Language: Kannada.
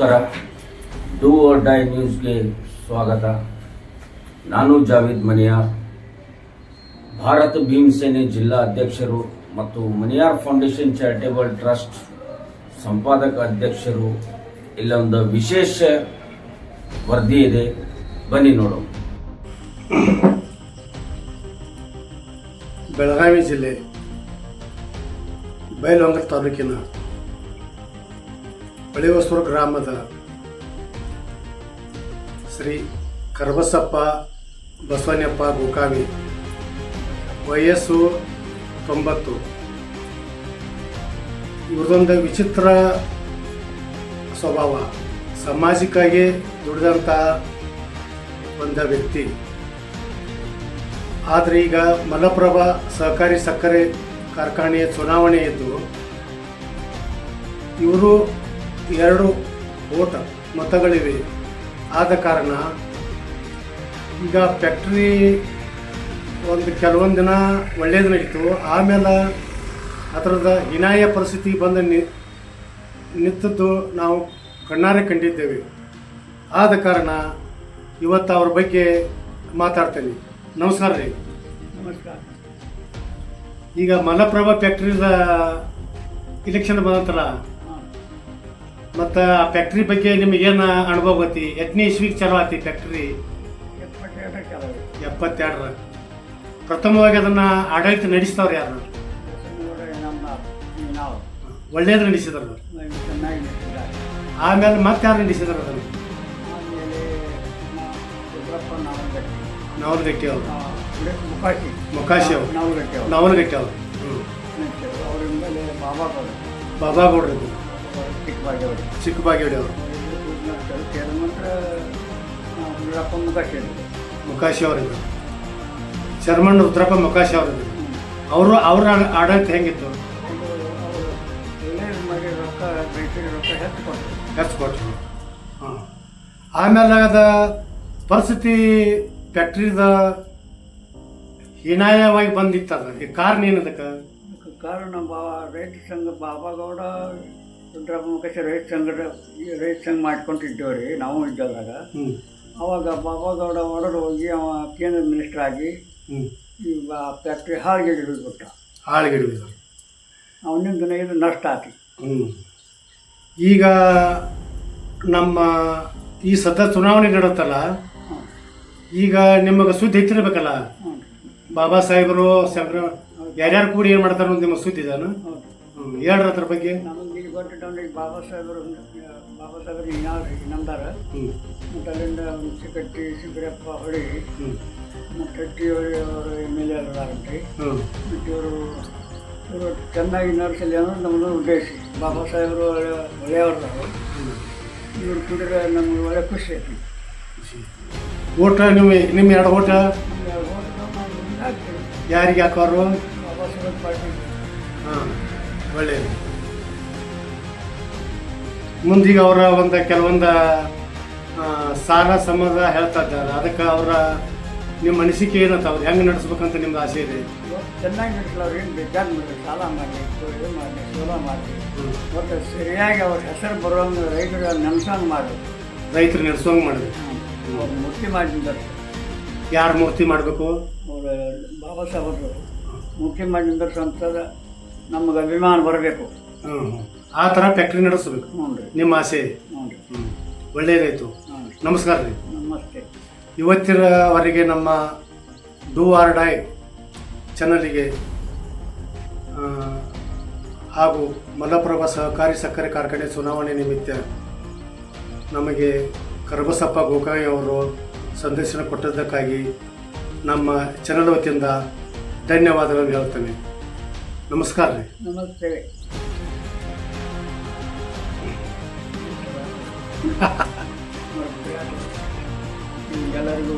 ನಮಸ್ಕಾರ ಡೂ ಆರ್ ಡೈ ನ್ಯೂಸ್ಗೆ ಸ್ವಾಗತ. ನಾನು ಜಾವೇದ್ ಮನಿಯಾರ್ ಭಾರತ ಭೀಮಸೇನೆ ಜಿಲ್ಲಾ ಅಧ್ಯಕ್ಷರು ಮತ್ತು ಮನಿಯಾರ್ ಫೌಂಡೇಶನ್ ಚಾರಿಟೇಬಲ್ ಟ್ರಸ್ಟ್ ಸಂಪಾದಕ ಅಧ್ಯಕ್ಷರು. ಇಲ್ಲೊಂದು ವಿಶೇಷ ವರದಿ ಇದೆ. ಬನ್ನಿ ನೋಡು ಬೆಳಗಾವಿ ಜಿಲ್ಲೆ ಬೈಲಹೊಂಗಲ ತಾಲೂಕಿನ ಬಳಿವಸೂರು ಗ್ರಾಮದ ಶ್ರೀ ಕರ್ಬಸಪ್ಪ ಬಸವಣ್ಣಪ್ಪ ಗೋಕಾವಿ ವಯಸ್ಸು ತೊಂಬತ್ತು. ಇವ್ರದೊಂದು ವಿಚಿತ್ರ ಸ್ವಭಾವ. ಸಮಾಜಕ್ಕಾಗಿ ದುಡಿದಂಥ ಒಂದು ವ್ಯಕ್ತಿ. ಆದರೆ ಈಗ ಮಲಪ್ರಭಾ ಸಹಕಾರಿ ಸಕ್ಕರೆ ಕಾರ್ಖಾನೆಯ ಚುನಾವಣೆ ಇದ್ದು, ಇವರು ಎರಡು ಓಟ ಮತಗಳಿವೆ. ಆದ ಕಾರಣ ಈಗ ಫ್ಯಾಕ್ಟ್ರಿ ಒಂದು ಕೆಲವೊಂದು ದಿನ ಒಳ್ಳೆಯದು ನಡೀತು ಆಮೇಲೆ ಅದರದ ಹಿನಾಯ ಪರಿಸ್ಥಿತಿ ಬಂದು ನಿ ನಿಂತದ್ದು ನಾವು ಕಣ್ಣಾರೆ ಕಂಡಿದ್ದೇವೆ. ಆದ ಕಾರಣ ಇವತ್ತು ಅವ್ರ ಬಗ್ಗೆ ಮಾತಾಡ್ತೇನೆ. ನಮಸ್ಕಾರ ರೀ. ನಮಸ್ಕಾರ. ಈಗ ಮಲಪ್ರಭಾ ಫ್ಯಾಕ್ಟ್ರಿದ ಇಲೆಕ್ಷನ್ ಬಂದಂತಲ್ಲ ಮತ್ತು ಆ ಫ್ಯಾಕ್ಟ್ರಿ ಬಗ್ಗೆ ನಿಮ್ಗೆ ಏನು ಅನುಭವ ಐತಿ ಎಟ್ನೇ ಇಸ್ವಿಗೆ ಚಲೋ ಆತಿ ಫ್ಯಾಕ್ಟ್ರಿ ಎಪ್ಪತ್ತೆರಡು ಎಪ್ಪತ್ತೆರಡರ. ಪ್ರಥಮವಾಗಿ ಅದನ್ನು ಆಡಳಿತ ನಡೆಸ್ತವ್ರು ಯಾರು? ಒಳ್ಳೇದು ನಡೆಸಿದ್ರು. ಆಮೇಲೆ ಮತ್ತೆ ಯಾರು ನಡೆಸಿದ್ರು ಅದನ್ನು? ಆಮೇಲೆ ನಾವು ರುದ್ರಪ್ಪ ಗಟ್ಟಿ ಅವರು. ಮುಖಾಶಿ ಅವರು. ನಾವಲಗಟ್ಟಿ ಅವರು. ಬಾಬಾ ಗೌಡ್ರು. ಚಿಕ್ಕಬಾಗಿ ಅವರು ಚಿಕ್ಕ ಬಾಗೇಡಿ ಅವರು ನಂತರ ರುದ್ರಪ್ಪ ಮುಖಾಶಿ ಅವರು ಮೊಕಾಶಿ ಅವರಿದ್ರು ಶರ್ಮಣ್ಣ ರುದ್ರಪ್ಪ ಮೊಕಾಶಿ ಅವರಿದ್ದರು ಅವರು ಅವ್ರ ಆಡಳಿತ ಹೆಂಗಿತ್ತು? ಮಾಡಿ ರೊಕ್ಕ ರೈತರಿಗೆ ರೊಕ್ಕ ಹೆಚ್ಚು ಕೊಟ್ಟರು ಹೆಚ್ಚು ಕೊಟ್ಟರು ಹಾಂ. ಆಮೇಲೆ ಅದ ಪರಿಸ್ಥಿತಿ ಫ್ಯಾಕ್ಟ್ರಿದ ಹೀನಾಯವಾಗಿ ಬಂದಿತ್ತು ಈ ಕಾರಣ ಏನದಕ್ಕೆ? ಕಾರಣ ಬಾ ರೈತ ಸಂಘ ಬಾಬಾಗೌಡ ಮುಖೇಶ ರೈತ ಸಂಘದ ರೈತ ಸಂಘ ಮಾಡ್ಕೊಂತಿದ್ದೇವೆ ರೀ ನಾವು ಇದ್ದಾಗ ಹ್ಞೂ ಅವಾಗ ಬಾಬಾಗೌಡ ಹೊರಡು ಹೋಗಿ ಅವ ಕೇಂದ್ರ ಮಿನಿಸ್ಟರ್ ಆಗಿ ಈಗ ಈ ಫ್ಯಾಕ್ಟ್ರಿ ಹಾಳಿಗೆ ಹಿಡಿದ್ಬಿಟ್ಟ ಆಳ್ಗಿಡಿದ್ರು ಅವನಿಂದ ಇದು ನಷ್ಟ ಆತಿ. ಹ್ಞೂ ಈಗ ನಮ್ಮ ಈ ಸದ್ಯ ಚುನಾವಣೆ ನಡುತ್ತಲ್ಲ ಈಗ ನಿಮಗೆ ಸುದ್ದಿ ಹೆಚ್ಚಿರ್ಬೇಕಲ್ಲ? ಬಾಬಾ ಸಾಹೇಬರು ಸಂಗ್ರ ಯಾರ್ಯಾರು ಕೂಡಿ ಏನು ಮಾಡ್ತಾರೆ ನಿಮಗೆ ಸುದ್ದಿ ಇದಾನು? ಹೇಳ್ರಿ ಅದ್ರ ಬಗ್ಗೆ. ನಮಗೆ ಇಲ್ಲಿ ಗೊತ್ತಿಟ್ಟಂದ್ರೆ ಈಗ ಬಾಬಾ ಸಾಹೇಬರು ಬಾಬಾ ಸಾಹೇಬರು ಇನ್ನಾರು ಇನ್ನೊಂದಾರ ಮತ್ತು ಅಲ್ಲಿಂದ ಮುನ್ಸಿಕಟ್ಟಿ ಕಟ್ಟಿ ಹೊಳಿ ಮತ್ತು ಟಟ್ಟಿಹೊಳಿ ಅವರು ಎಂ ಎಲ್ ಎ ಅದಾರಂತೆ ಮತ್ತು ಇವರು ಇವರು ಚೆನ್ನಾಗಿ ನಡೆಸಲಿ ಅನ್ನೋದು ನಮ್ಮದು ಉದ್ದೇಶ. ಬಾಬಾ ಸಾಹೇಬರು ಒಳ್ಳೆ ಒಳ್ಳೆಯವರು ಇವರು ಕುಡಿದ್ರೆ ನಮ್ಗೆ ಒಳ್ಳೆ ಖುಷಿ ಐತಿ ಓಟ ನಿಮ್ಮ ನಿಮ್ಮ ಎರಡು ಓಟ ಯಾರಿಗೆ ಹಾಕೋರು? ಬಾಬಾ ಸಾಹೇಬ್ ಪಾಟೀಲ್ ಹಾಂ ಒಳ್ಳೆಯದು ಮುಂದೀಗ ಅವರ ಒಂದು ಕೆಲವೊಂದು ಸಾರ ಸಾಲ ಸಂಬಂಧ ಹೇಳ್ತಾ ಇದ್ದಾರೆ. ಅದಕ್ಕೆ ಅವರ ನಿಮ್ಮ ಅನಿಸಿಕೆ ಏನಂತ ಅವ್ರು ಹೆಂಗೆ ನಡೆಸ್ಬೇಕಂತ ನಿಮ್ದು ಆಸೆ ಇದೆ? ಚೆನ್ನಾಗಿ ನಡೆಸಲ್ಲ ಏನು ಬೇಕಾದ್ ಮಾಡಿ ಸಾಲ ಮಾಡಿ ಇದು ಮಾಡಿ ಸೋಲ ಮಾಡಿ ಮತ್ತು ಸರಿಯಾಗಿ ಅವ್ರ ಹೆಸರು ಬರೋಂಗೆ ರೈತರ ನೆನ್ಸಂಗೆ ಮಾಡಿ ರೈತರು ನೆನೆಸೋಂಗೆ ಮಾಡಿದೆ ಅವ್ರು ಮೂರ್ತಿ ಮಾಡಿದ್ದಾರೆ. ಯಾರು ಮೂರ್ತಿ ಮಾಡಬೇಕು? ಅವರು ಬಾಬಾ ಸಾಹೇಬರು ಮೂರ್ತಿ ಮಾಡಿದ್ದಾರೆ ಸಂತದ ನಮಗೆ ಅಭಿಮಾನ ಬರಬೇಕು. ಹ್ಞೂ ಆ ಥರ ಫ್ಯಾಕ್ಟ್ರಿ ನಡೆಸಬೇಕು. ಹ್ಞೂ ರೀ. ನಿಮ್ಮ ಆಸೆ. ಹ್ಞೂ ರೀ. ಹ್ಞೂ ಒಳ್ಳೆಯದಾಯಿತು ಹ್ಞೂ ರೀ. ನಮಸ್ಕಾರ ರೀ. ನಮಸ್ತೆ. ಇವತ್ತಿನವರೆಗೆ ನಮ್ಮ ಡೂ ಆರ್ ಡೈ ಚಾನಲಿಗೆ ಹಾಗೂ ಮಲಪ್ರಭಾ ಸಹಕಾರಿ ಸಕ್ಕರೆ ಕಾರ್ಖಾನೆ ಚುನಾವಣೆ ನಿಮಿತ್ತ ನಮಗೆ ಕರಬಸಪ್ಪ ಗೋಕಾಯಿ ಅವರು ಸಂದರ್ಶನ ಕೊಟ್ಟದ್ದಕ್ಕಾಗಿ ನಮ್ಮ ಚಾನಲ್ ವತಿಯಿಂದ ಧನ್ಯವಾದಗಳನ್ನು ಹೇಳ್ತೇನೆ. ನಮಸ್ಕಾರ ರೀ ನಮಸ್ತೆ ಎಲ್ಲರಿಗೂ